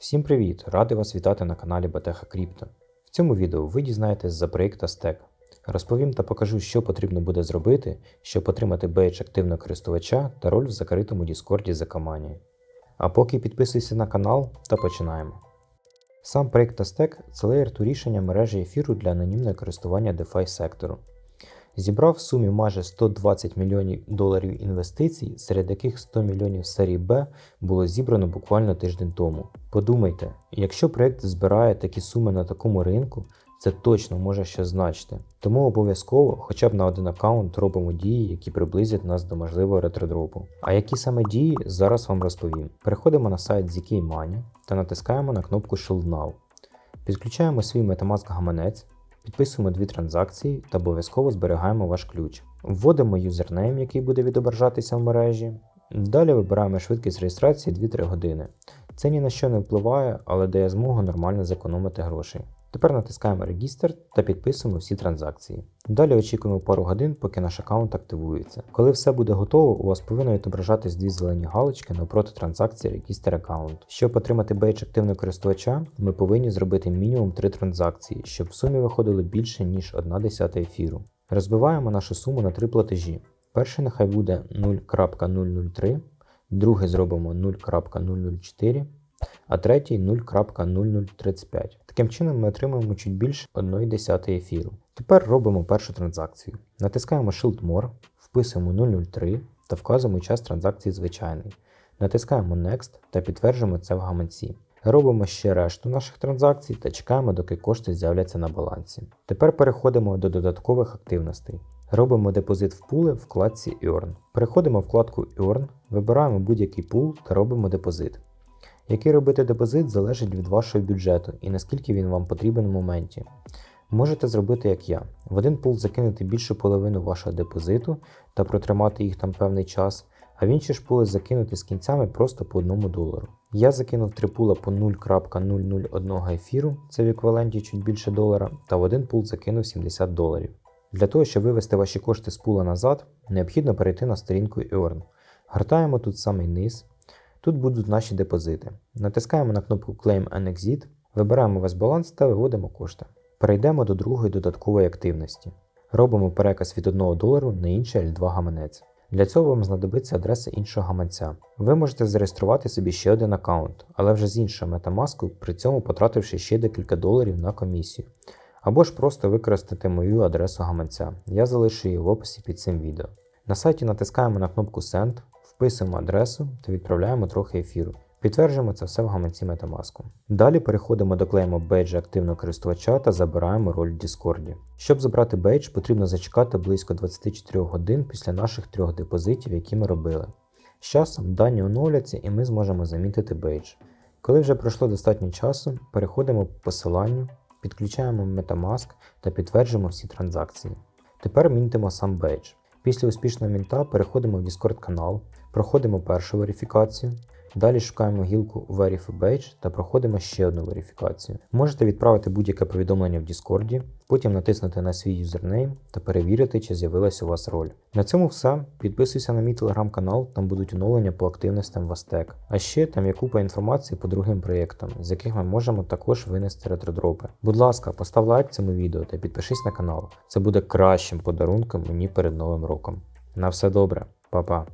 Всім привіт! Радий вас вітати на каналі Батеха Крипто. В цьому відео ви дізнаєтесь за проєкт Aztec. Розповім та покажу, що потрібно буде зробити, щоб отримати бейдж активного користувача та роль в закритому Діскорді за Камані. А поки підписуйся на канал та починаємо. Сам проєкт Aztec – це леєр ту рішення мережі ефіру для анонімного користування DeFi сектору. Зібрав в сумі майже 120 мільйонів доларів інвестицій, серед яких 100 мільйонів серії Б було зібрано буквально тиждень тому. Подумайте, якщо проєкт збирає такі суми на такому ринку, це точно може щось значити. Тому обов'язково хоча б на один аккаунт робимо дії, які приблизять нас до можливого ретродропу. А які саме дії, зараз вам розповім. Переходимо на сайт ZK Money та натискаємо на кнопку Shield Now. Підключаємо свій Metamask гаманець, підписуємо дві транзакції та обов'язково зберігаємо ваш ключ. Вводимо юзернейм, який буде відображатися в мережі. Далі вибираємо швидкість реєстрації 2-3 години. Це ні на що не впливає, але дає змогу нормально зекономити грошей. Тепер натискаємо Регістр та підписуємо всі транзакції. Далі очікуємо пару годин, поки наш аккаунт активується. Коли все буде готово, у вас повинно відображатись дві зелені галочки навпроти транзакції Register Account. Щоб отримати бейдж активного користувача, ми повинні зробити мінімум 3 транзакції, щоб в сумі виходило більше, ніж 1 десята ефіру. Розбиваємо нашу суму на три платежі. Перший нехай буде 0.003, другий зробимо 0.004, а третій 0.0035. Таким чином ми отримуємо чуть більше 1 десятої ефіру. Тепер робимо першу транзакцію. Натискаємо Shield More, вписуємо 003 та вказуємо час транзакції звичайний. Натискаємо Next та підтверджуємо це в гаманці. Робимо ще решту наших транзакцій та чекаємо, доки кошти з'являться на балансі. Тепер переходимо до додаткових активностей. Робимо депозит в пули в вкладці Earn. Переходимо в вкладку Earn, вибираємо будь-який пул та робимо депозит. Який робити депозит залежить від вашого бюджету і наскільки він вам потрібен в моменті. Можете зробити як я: в один пул закинути більшу половину вашого депозиту та протримати їх там певний час, а в інші ж пули закинути з кінцями просто по 1 долару. Я закинув три пула по 0.001 ефіру, це в еквіваленті чуть більше долара, та в один пул закинув 70 доларів. Для того, щоб вивести ваші кошти з пула назад, необхідно перейти на сторінку Earn. Гортаємо тут самий низ. Тут будуть наші депозити. Натискаємо на кнопку Claim and Exit, вибираємо весь баланс та виводимо кошти. Перейдемо до другої додаткової активності. Робимо переказ від 1 долару на інший L2 гаманець. Для цього вам знадобиться адреса іншого гаманця. Ви можете зареєструвати собі ще один аккаунт, але вже з іншого метамаску, при цьому потративши ще декілька доларів на комісію. Або ж просто використати мою адресу гаманця. Я залишу її в описі під цим відео. На сайті натискаємо на кнопку Send, вписуємо адресу та відправляємо трохи ефіру. Підтверджуємо це все в гаманці Metamask. Далі переходимо до клейму бейджа активного користувача та забираємо роль в Discord. Щоб забрати бейдж, потрібно зачекати близько 24 годин після наших трьох депозитів, які ми робили. З часом дані оновляться і ми зможемо замітити бейдж. Коли вже пройшло достатньо часу, переходимо по посиланню, підключаємо Metamask та підтверджуємо всі транзакції. Тепер мінтимо сам бейдж. Після успішного мінта переходимо в Discord канал, проходимо першу верифікацію. Далі шукаємо гілку Verify Badge та проходимо ще одну верифікацію. Можете відправити будь-яке повідомлення в Discord, потім натиснути на свій юзернейм та перевірити, чи з'явилася у вас роль. На цьому все. Підписуйся на мій телеграм-канал, там будуть оновлення по активностям в Aztec. А ще там є купа інформації по другим проєктам, з яких ми можемо також винести ретродропи. Будь ласка, постав лайк цьому відео та підпишись на канал. Це буде кращим подарунком мені перед новим роком. На все добре, Па-па.